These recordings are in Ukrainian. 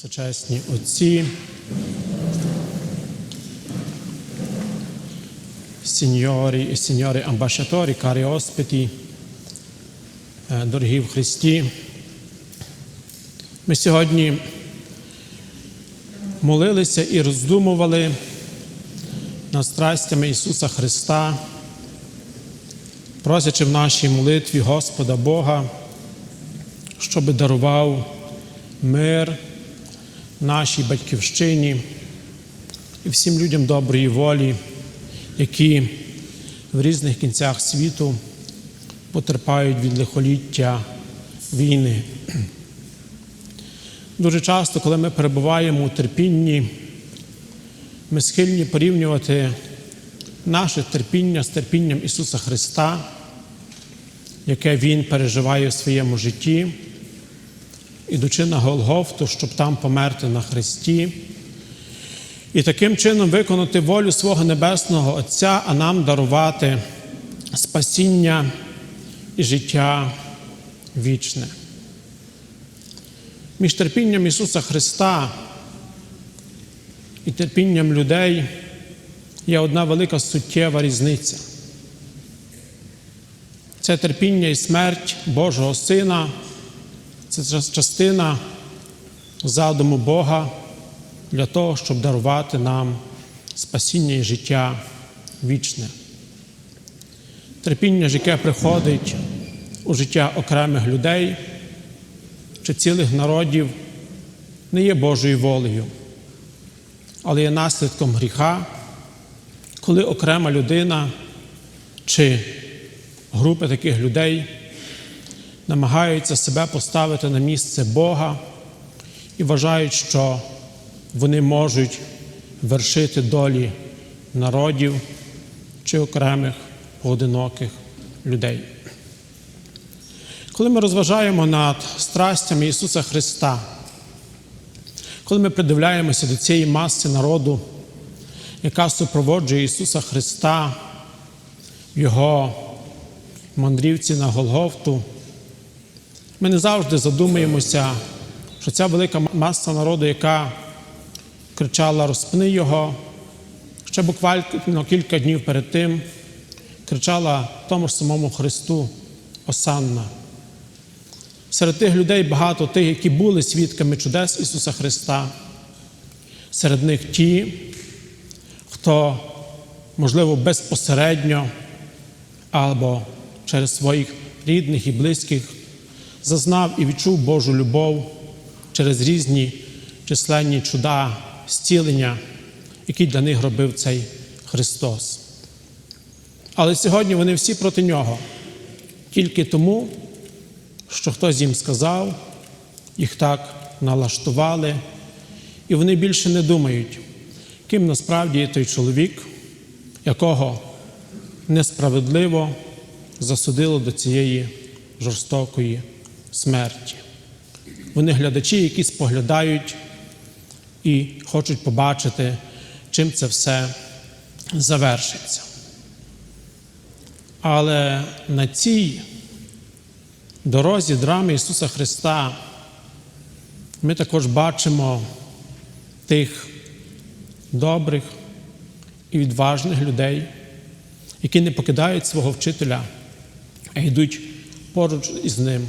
Всечесні отці, сеньорі і сеньори амбасатори, карі оспіті, е, дорогі в Христі. Ми сьогодні молилися і роздумували над страстями Ісуса Христа, просячи в нашій молитві Господа Бога, щоб дарував мир нашій батьківщині і всім людям доброї волі, які в різних кінцях світу потерпають від лихоліття війни. Дуже часто, коли ми перебуваємо у терпінні, ми схильні порівнювати наше терпіння з терпінням Ісуса Христа, яке Він переживає в своєму житті, ідучи на Голгофту, щоб там померти на Христі, і таким чином виконати волю свого Небесного Отця, а нам дарувати спасіння і життя вічне. Між терпінням Ісуса Христа і терпінням людей є одна велика суттєва різниця. Це терпіння і смерть Божого Сина, це частина задуму Бога для того, щоб дарувати нам спасіння і життя вічне. Терпіння, яке приходить у життя окремих людей чи цілих народів, не є Божою волею, але є наслідком гріха, коли окрема людина чи групи таких людей намагаються себе поставити на місце Бога і вважають, що вони можуть вершити долі народів чи окремих поодиноких людей. Коли ми розважаємо над страстями Ісуса Христа, коли ми придивляємося до цієї маси народу, яка супроводжує Ісуса Христа Його мандрівці на Голгофту, ми не завжди задумуємося, що ця велика маса народу, яка кричала Розпни Його, ще буквально кілька днів перед тим кричала тому ж самому Христу Осанна. Серед тих людей багато тих, які були свідками чудес Ісуса Христа. Серед них ті, хто, можливо, безпосередньо або через своїх рідних і близьких зазнав і відчув Божу любов через різні численні чуда, зцілення, які для них робив цей Христос. Але сьогодні вони всі проти нього, тільки тому, що хтось їм сказав, їх так налаштували, і вони більше не думають, ким насправді є той чоловік, якого несправедливо засудило до цієї жорстокої смерті. Вони глядачі, які споглядають і хочуть побачити, чим це все завершиться. Але на цій дорозі драми Ісуса Христа ми також бачимо тих добрих і відважних людей, які не покидають свого вчителя, а йдуть поруч із ним.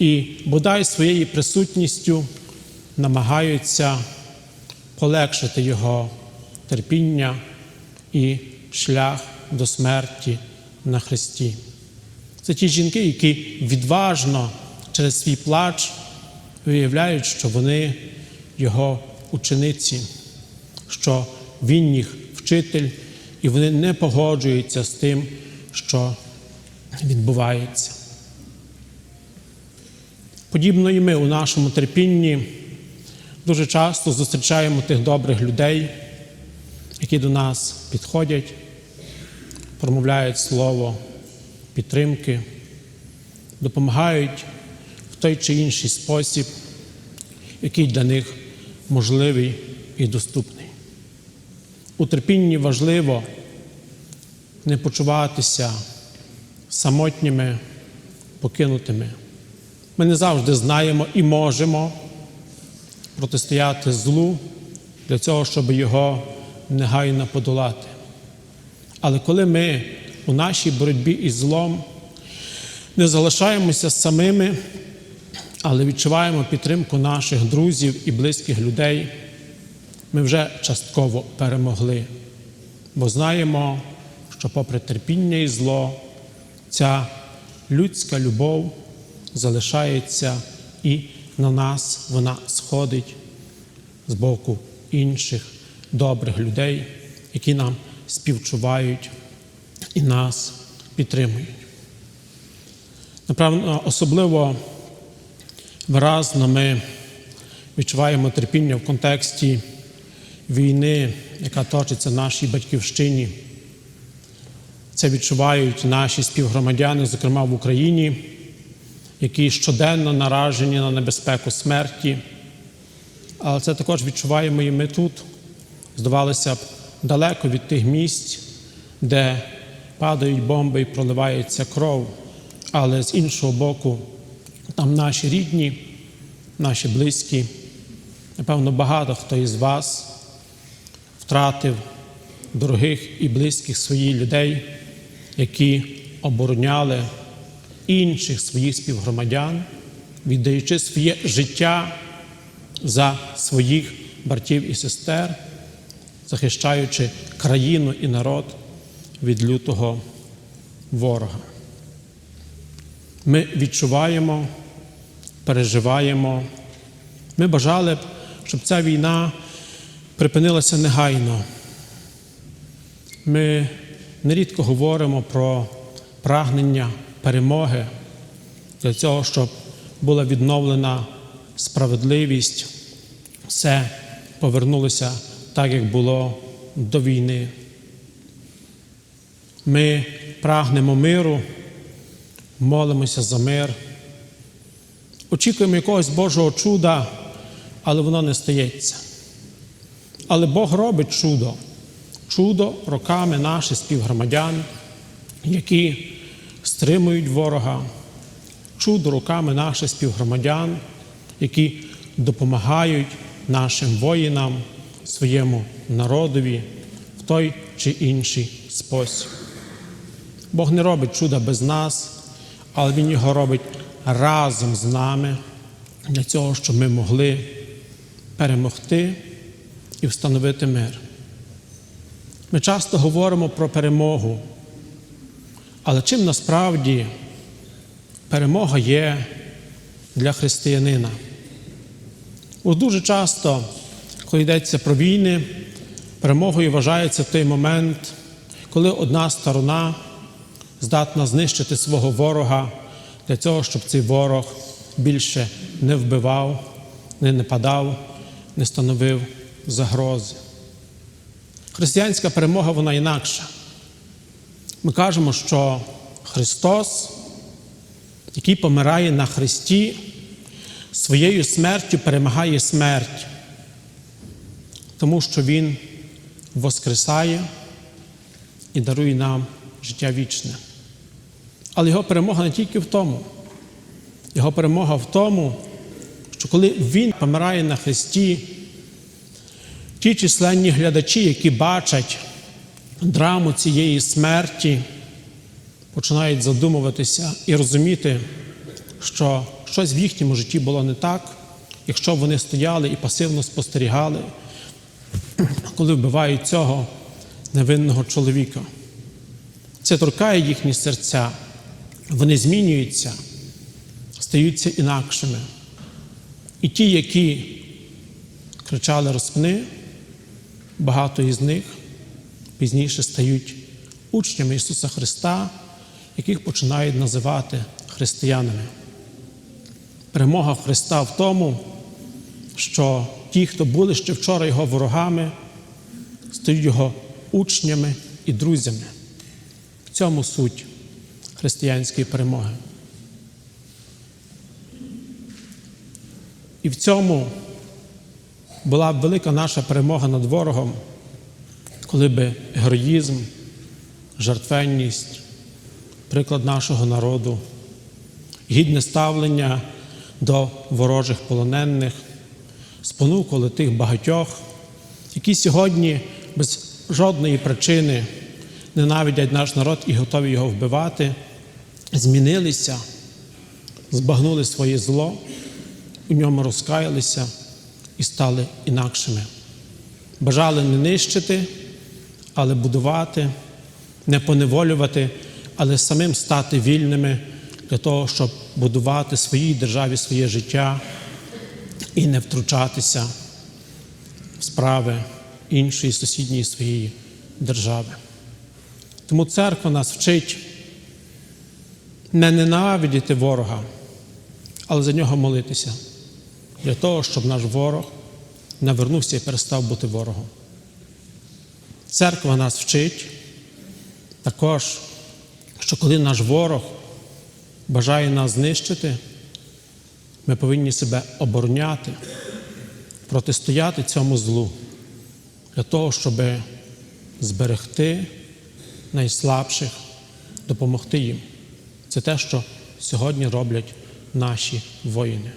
І бодай своєю присутністю намагаються полегшити Його терпіння і шлях до смерті на Христі. Це ті жінки, які відважно через свій плач виявляють, що вони Його учениці, що Він їх вчитель, і вони не погоджуються з тим, що відбувається. Подібно і ми у нашому терпінні дуже часто зустрічаємо тих добрих людей, які до нас підходять, промовляють слово підтримки, допомагають в той чи інший спосіб, який для них можливий і доступний. У терпінні важливо не почуватися самотніми, покинутими. Ми не завжди знаємо і можемо протистояти злу для цього, щоб його негайно подолати. Але коли ми у нашій боротьбі із злом не залишаємося самими, але відчуваємо підтримку наших друзів і близьких людей, ми вже частково перемогли, бо знаємо, що попри терпіння і зло, ця людська любов залишається і на нас вона сходить з боку інших добрих людей, які нам співчувають і нас підтримують. Напевно, особливо виразно ми відчуваємо терпіння в контексті війни, яка точиться в нашій батьківщині. Це відчувають наші співгромадяни, зокрема в Україні, які щоденно наражені на небезпеку смерті. Але це також відчуваємо і ми тут. Здавалося б, далеко від тих місць, де падають бомби і проливається кров. Але з іншого боку, там наші рідні, наші близькі. Напевно, багато хто із вас втратив дорогих і близьких своїх людей, які обороняли інших своїх співгромадян, віддаючи своє життя за своїх братів і сестер, захищаючи країну і народ від лютого ворога. Ми відчуваємо, переживаємо. Ми бажали б, щоб ця війна припинилася негайно. Ми нерідко говоримо про прагнення перемоги для цього, щоб була відновлена справедливість, все повернулося так, як було до війни. Ми прагнемо миру, молимося за мир, очікуємо якогось Божого чуда, але воно не стається. Але Бог робить чудо, чудо роками наших співгромадян, які стримують ворога, чудо руками наших співгромадян, які допомагають нашим воїнам, своєму народові в той чи інший спосіб. Бог не робить чуда без нас, але Він його робить разом з нами для цього, щоб ми могли перемогти і встановити мир. Ми часто говоримо про перемогу, але чим насправді перемога є для християнина? Бо дуже часто, коли йдеться про війни, перемогою вважається той момент, коли одна сторона здатна знищити свого ворога для цього, щоб цей ворог більше не вбивав, не нападав, не становив загрози. Християнська перемога вона інакша. Ми кажемо, що Христос, який помирає на Христі, своєю смертю перемагає смерть, тому що Він воскресає і дарує нам життя вічне. Але його перемога не тільки в тому, його перемога в тому, що коли Він помирає на Христі, ті численні глядачі, які бачать драму цієї смерті, починають задумуватися і розуміти, що щось в їхньому житті було не так, якщо вони стояли і пасивно спостерігали, коли вбивають цього невинного чоловіка. Це торкає їхні серця, вони змінюються, стаються інакшими. І ті, які кричали розпни, багато із них пізніше стають учнями Ісуса Христа, яких починають називати християнами. Перемога Христа в тому, що ті, хто були ще вчора Його ворогами, стають Його учнями і друзями. В цьому суть християнської перемоги. І в цьому була велика наша перемога над ворогом, коли би героїзм, жертвенність, приклад нашого народу, гідне ставлення до ворожих полонених, спонукали тих багатьох, які сьогодні без жодної причини ненавидять наш народ і готові його вбивати, змінилися, збагнули своє зло, у ньому розкаялися і стали інакшими. Бажали не нищити, але будувати, не поневолювати, але самим стати вільними для того, щоб будувати своїй державі своє життя і не втручатися в справи іншої сусідньої своєї держави. Тому церква нас вчить не ненавидіти ворога, але за нього молитися, для того, щоб наш ворог навернувся і перестав бути ворогом. Церква нас вчить також, що коли наш ворог бажає нас знищити, ми повинні себе обороняти, протистояти цьому злу для того, щоб зберегти найслабших, допомогти їм. Це те, що сьогодні роблять наші воїни.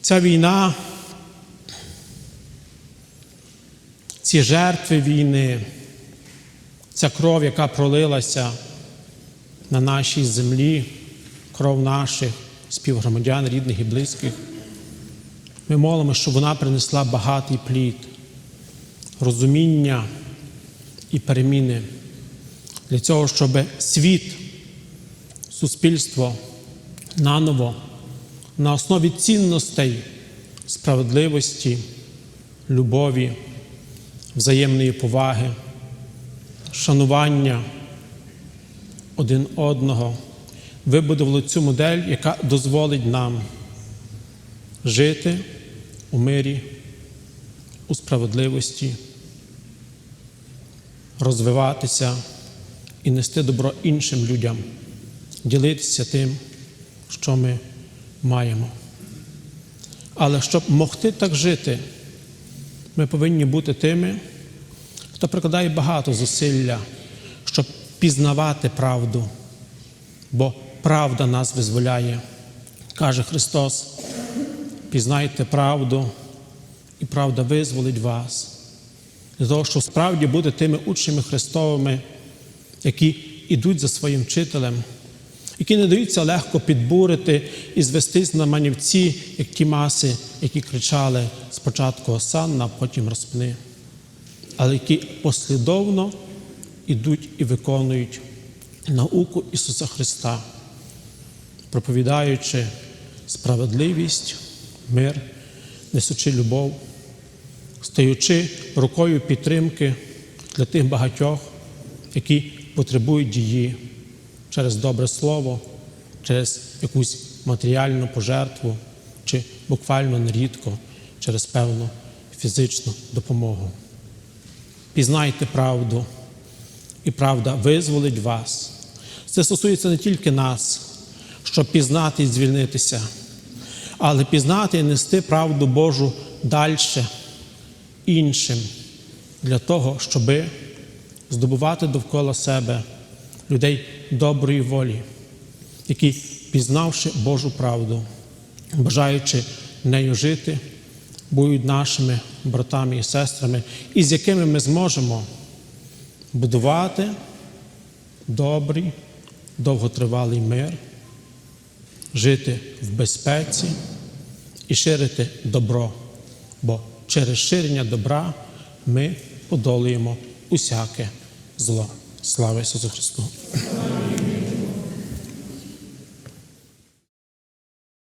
Ця війна, ці жертви війни, ця кров, яка пролилася на нашій землі, кров наших співгромадян, рідних і близьких. Ми молимо, щоб вона принесла багатий плід, розуміння і переміни для цього, щоб світ, суспільство наново на основі цінностей справедливості, любові, взаємної поваги, шанування один одного вибудували цю модель, яка дозволить нам жити у мирі, у справедливості, розвиватися і нести добро іншим людям, ділитися тим, що ми маємо. Але щоб могти так жити, ми повинні бути тими, хто прикладає багато зусилля, щоб пізнавати правду, бо правда нас визволяє. Каже Христос, пізнайте правду, і правда визволить вас. Для того, щоб справді бути тими учнями Христовими, які йдуть за своїм вчителем, які не даються легко підбурити і звестись на як ті маси, які кричали спочатку Осанна, потім розпни, але які послідовно йдуть і виконують науку Ісуса Христа, проповідаючи справедливість, мир, несучи любов, стаючи рукою підтримки для тих багатьох, які потребують її через добре слово, через якусь матеріальну пожертву чи буквально нерідко через певну фізичну допомогу. Пізнайте правду, і правда визволить вас. Це стосується не тільки нас, щоб пізнати і звільнитися, але пізнати і нести правду Божу далі іншим, для того, щоби здобувати довкола себе людей доброї волі, які, пізнавши Божу правду, бажаючи нею жити, будуть нашими братами і сестрами, і з якими ми зможемо будувати добрий, довготривалий мир, жити в безпеці і ширити добро, бо через ширення добра ми подолуємо усяке зло. Слава Ісусу Христу!